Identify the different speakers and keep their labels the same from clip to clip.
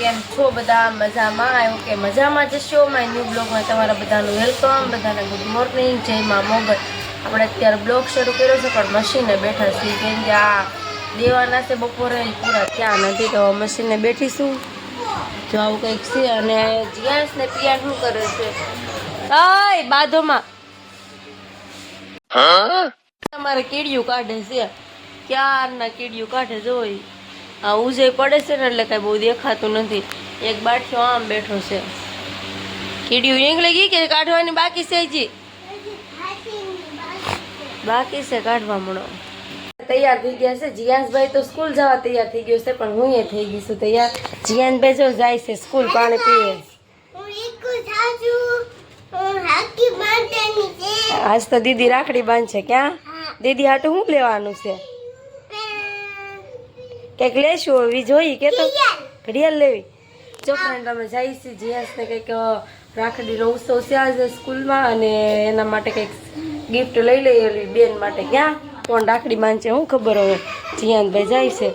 Speaker 1: કેમ છો બધા? મજામાં? આવ્યો કે મજામાં જશો માય ન્યૂ બ્લોગમાં તમારા બધાનું વેલકમ બધાને ગુડ મોર્નિંગ જય મા મોગલ. આપણે અત્યારે બ્લોગ શરૂ કર્યો છે પણ મશીને બેઠા છીએ. કેમ કે આ દેવાના છે બપોરે પૂરા ત્યાં નથી તો મશીને બેઠીશું. જો આવું કંઈક છે અને જ્યાંશ ને પિયા શું કરે છે? આય બાધોમાં. તમારે કીડિયું કાઢે છે. ક્યારના કીડિયું કાઢે જોઈ આ ઉજય પડે છે ને એટલે કાંઈ બહુ દેખાતું નથી. એક બાઠિયો આમ બેઠો છે. કીડિયું ઈંગળી ગઈ કે કાઢવાની બાકી છે હજી? બાકી છે કાઢવા મળો. તૈયાર થઈ ગયા છે. જીયાસભાઈ તો સ્કૂલ જવા તૈયાર થઈ ગયો છે પણ હું એ થઈ ગઈ છું તૈયાર. જીયાનભાઈ જો જાય છે સ્કૂલ પાણી પીએ. આજ તો દીદી રાખડી બાંધશે ક્યાં? દીદી હાટું શું લેવાનું છે? કંઈક લેશું એવી જોઈ કે તો ઘડિયાળ. લેવી. જો ફ્રેન્ડ અમે જઈએ છીએ જીયાસને કંઈક રાખડીનો ઉત્સવ છે આજે સ્કૂલમાં અને એના માટે કંઈક ગિફ્ટ લઈ લઈએ બેન માટે. ક્યાં? કોણ રાખડી બાંધશે હું ખબર હવે. જીયાનભાઈ જાય છે.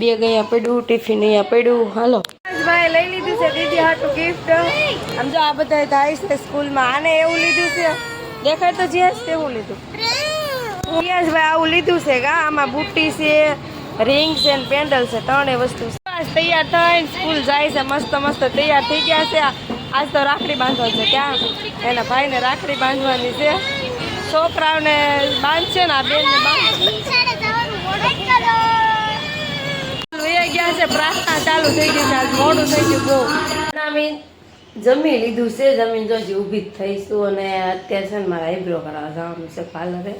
Speaker 1: બે અહીંયા પડ્યું ટિફિન અહીંયા પડ્યું. હાલો. ભાઈ લઈ લીધું છે દીદી હાટું ગિફ્ટ આમ જો આ બધા થાય છે સ્કૂલમાં. આને એવું લીધું છે? દેખાય તો જીએસ તેવું લીધું. યશભાઈ આવું લીધું છે ગા આમાં બુટ્ટી છે રિંગ છે ને પેન્ડલ છે ત્રણેય વસ્તુ. તૈયાર થઈને સ્કૂલ જાય છે, મસ્ત મસ્ત તૈયાર થઈ ગયા છે. આજ તો રાખડી બાંધવા છે, ક્યાં? એના ભાઈને રાખડી બાંધવાની છે. છોકરાઓને બાંધશે ને આ બેનને બાંધશે. ગયા છે, પ્રાર્થના ચાલુ થઈ ગઈ છે, આજ મોડું થઈ ગયું બહુ. જમી લીધું છે, જમીન જોજી ઊભી થઈશું અને અત્યારે છે ને મારા આઈબ્રો કરાવવા જવાનું છે, પાર્લરે.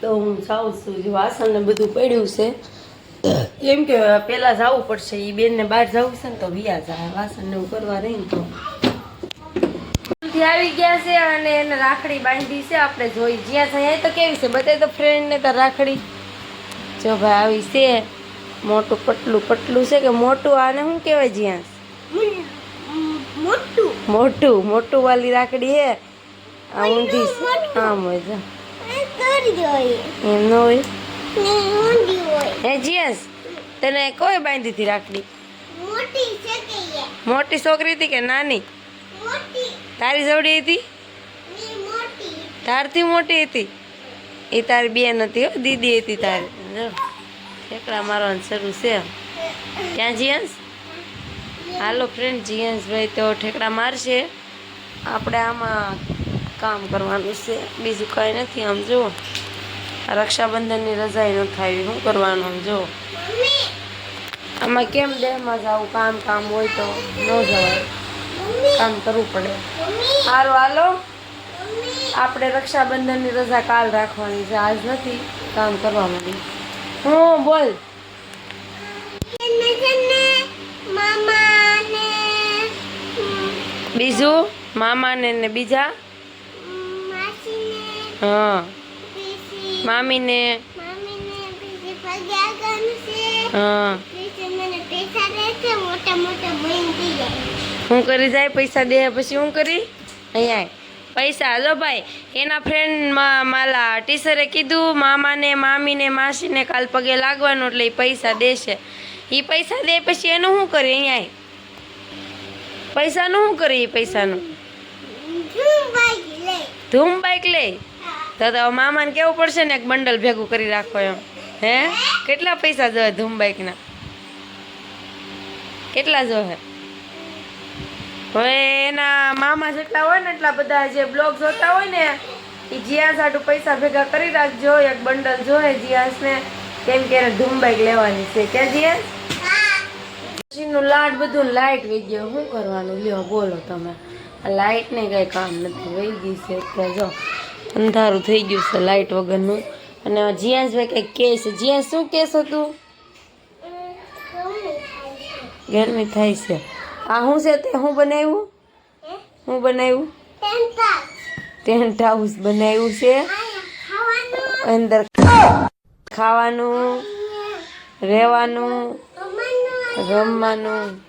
Speaker 1: તો હું જાઉં છું વાસણ ને બધું પડ્યું છે. કેમ કે પેલા જવું પડશે એ બેનને બહાર જવું છે ને તો વિયા જાય વાસણ ને કરવા રહી ને તો. આવી ગયા છે અને એને રાખડી બાંધી છે આપણે જોઈ જ્યાં છે તો કેવી છે બતાવી તો ફ્રેન્ડને તો રાખડી. જો ભાઈ આવી છે મોટું પટલું પટલું છે કે મોટું આને શું કહેવાય જ્યાં? મોટું. મોટું વાલી રાખડી હે. આ ઊંધી છે. આમ હોય. એમ ન હોય. હે જીયસ તને કોઈ બાંધી હતી રાખડી? મોટી છોકરી હતી કે નાની? તારી જવડી હતી? તારથી મોટી હતી? એ તારી બેન હતી હો દીદી હતી તારી. ઠેકડા મારવાનું શરૂ છે ક્યાં જીયન્સ? હાલો ફ્રેન્ડ જીયન્સભાઈ તો ઠેકડા મારશે. આપણે આમાં કામ કરવાનું છે. બીજું કાંઈ નથી આમ જો આ રક્ષાબંધનની રજાઈ ન થાય શું કરવાનું જો? આમાં કેમ દેહમાં જવું કામ કામ હોય તો ન જવાય. કામ કરવું પડે. સારું હાલો. આપણે રક્ષાબંધનની રજા કાલ રાખવાની છે. આજ નથી કામ કરવા માંડી હું બોલ. બીજું? મામાને ને બીજા? હા. મામીને. હા. હું કરી જાય પૈસા દે પછી હું કરી? અહીંયા પૈસા જો ભાઈ. એના ફ્રેન્ડમાં મારા ટીચરે કીધું મામાને મામીને માસીને કાલ પગે લાગવાનું એટલે એ પૈસા દેશે. એ પૈસા દે પછી એનું શું કરે? અહીંયા પૈસાનું શું કરે એ પૈસાનું? ધૂમ બાઈક લે? તો તો મામાને કેવું પડશે ને એક બંડલ ભેગું કરી રાખો એમ. હે? કેટલા પૈસા જોઈએ ધૂમ બાઈકના કેટલા જોવે? હવે એના મામા જેટલા હોય ને એટલા બધા જે બ્લોગ જોતા હોય ને, એ જીયાસ હાટું પૈસા ભેગા કરી રાખજો, એક બંડલ જોઈએ જીયાસને, કેમ કે એને ધૂમ બાઈક લેવાની છે. ક્યાં જીયાસ? મશીનનું લાડ બધું લાઇટ વહી ગયો. શું કરવાનું? લ્યો, બોલો તમે. આ લાઇટ ને કઈ કામ નથી. વહી ગઈ છે અત્યારે, જો. અંધારું થઈ ગયું છે લાઇટ વગરનું. અને જીયાસભાઈ કંઈક કહે છે. જીયા શું કહેશો તું? ગરમી થાય છે. આ શું છે તે શું બનાવ્યું? શું બનાવ્યું? ટેન્ટ હાઉસ બનાવ્યું છે. અંદર ખાવાનું રહેવાનું રમવાનું.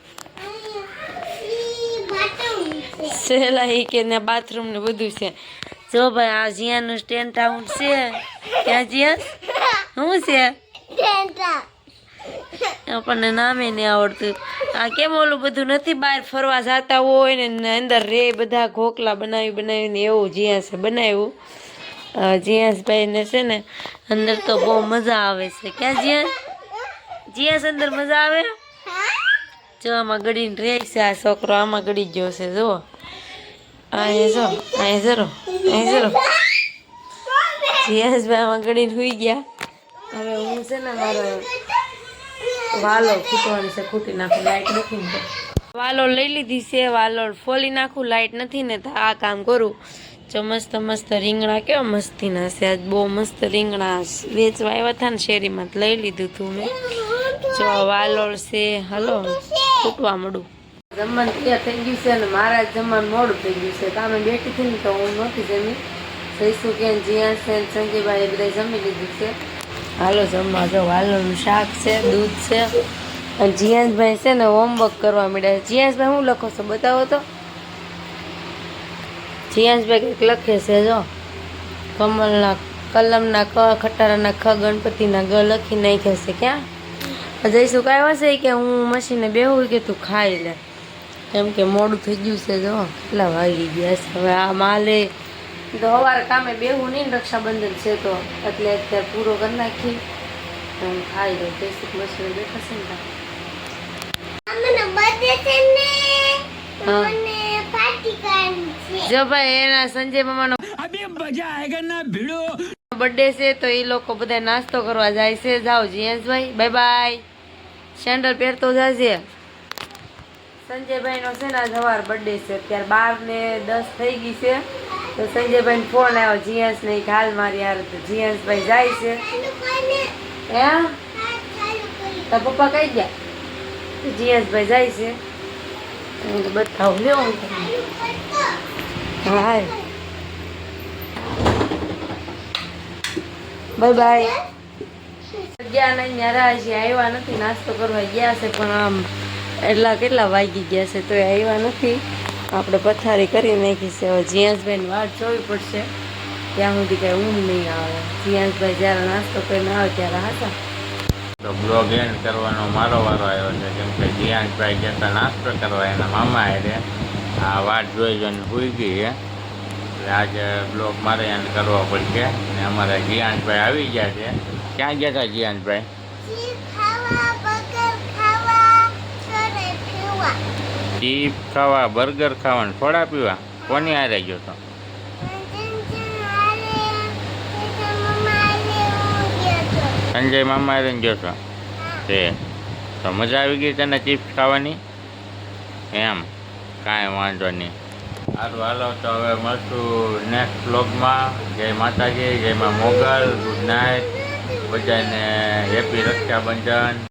Speaker 1: સેલાઈ કે ને બાથરૂમ ને બધું છે. જો ભાઈ, આ જીયાનું ટેન્ટ હાઉસ છે. ક્યાં જીયા? શું છે? આપણને નામે નહીં આવડતું. આ કેમ ઓલું બધું નથી બહાર ફરવા જતા હોય ને અંદર રે બધા ઘોકલા બનાવી બનાવીને એવું જીયાસે બનાવ્યું. જીયાસભાઈને છે ને, અંદર તો બહુ મજા આવે છે. ક્યાં જીયાસ જીયાસ અંદર મજા આવે? જો આમાં ગળીને રહે છે આ છોકરો, આમાં ગળી ગયો છે, જુઓ. અહીં જો અહીં જરો અહીં જરો જીયાસભાઈ આમાં સુઈ ગયા. હવે હું છે ને મારો વાલો ખૂટવાની છે, ખૂટી નાખું લાઈટ નથી ને. વાલો લઈ લીધી છે, વાલો ફોલી નાખું લાઈટ નથી ને, તો આ કામ કરું. જો મસ્ત મસ્ત રીંગણા કેવા મસ્તીના છે, આજ બહુ મસ્ત રીંગણા વેચવા આવ્યા હતા ને શેરીમાં લઈ લીધું હતું મેં. જો વાલોળ છે, હલો, ખૂટવા મળું જમવાનું ત્યાં થઈ ગયું છે અને મારા જમવાનું મોડું થઈ ગયું છે. કામે બેઠી હતી તો હું નહોતી જમી. જઈશું કે જીયા છે સંજયભાઈ બધા જમી લીધું છે. હાલો જમવા જો વાલનું શાક છે, દૂધ છે. અને જીયાસભાઈ છે ને હોમવર્ક કરવા માંડ્યા જીયાસભાઈ શું લખો છો? બતાવો તો. જીયાસભાઈ કંઈક લખે છે, જો. કમલના કલમના ક, ખટારાના ખ, ગણપતિના ગ લખી નાખ્યા છે. ક્યાં? જઈશું. કાંઈ હશે કે હું મશીને બેહું કે તું ખાઈ લે. કેમ કે મોડું થઈ ગયું છે જો. કેટલા વાગી ગયા છે. હવે આ માલે તો સવારે કામે બેહું નહીં રક્ષાબંધન છે તો. એટલે અત્યારે પૂરો કરી નાખી. હું ખાઈ લઉં. જઈશું મશીને બેઠા છે ને ત્યાં.
Speaker 2: મને બધે છે ને.
Speaker 1: હા.
Speaker 2: મને પાર્ટી કરવાની છે.
Speaker 1: જો ભાઈ એના સંજય મામાનો બર્થડે છે તો એ લોકો બધા નાસ્તો કરવા જાય છે. જાઓ જીએસભાઈ બાય બાય સેન્ડલ પહેરતો જશે સંજયભાઈ નો છે ને આજ સવાર બર્થડે છે. અત્યારે બાર ને દસ થઈ ગઈ છે. તો સંજયભાઈ ફોન આવ્યો જીએસ ને હાલ મારી યાર તો જીએસભાઈ જાય છે. હે? તાર પપ્પા કઈ ગયા? તો જાય છે. તો બતાવું, લ્યો હા બાય બાય. ગયા નહીં, ન્યારા છે આવ્યા નથી, નાસ્તો કરવા ગયા છે, પણ આમ એટલા કેટલા વાગી ગયા છે તો એ આવ્યા નથી. આપણે પથારી કરી નાખી છે. હવે જીયાસભાઈને વાટ જોવી પડશે. ત્યાં સુધી કંઈ ઊંઘ નહીં આવે. જીયાસભાઈ જ્યારે નાસ્તો કરીને આવે ત્યારે હતા
Speaker 3: તો બ્લોગ એન્ડ કરવાનો મારો વારો આવ્યો છે. કેમ કે જીયાનભાઈ જતા નાસ્તો કરવા એના મામા એટલે આ વાત જોઈ જોઈને સુઈ ગઈ છે એટલે આજે બ્લોગ મારે એન્ડ કરવો પડશે. અને અમારા જીયાનભાઈ આવી ગયા છે. ક્યાં ગયા હતા જીયાનભાઈ
Speaker 2: ચીઝ ખાવા બર્ગર ખાવા સોડે પીવા
Speaker 3: ચીપ ખાવા, બર્ગર ખાવાનું થોડા પીવા, કોની હારે ગયો તો? સંજય મામા હારે ગયો છો તે, તો મજા આવી ગઈ તને ચિપ્સ ખાવાની? એમ, કાંઈ વાંધો નહીં. સારું હાલો, તો હવે મળશું નેક્સ્ટ બ્લોગમાં જય માતાજી, જય મા મોગલ ગુડ નાઇટ બધાને હેપી રક્ષાબંધન.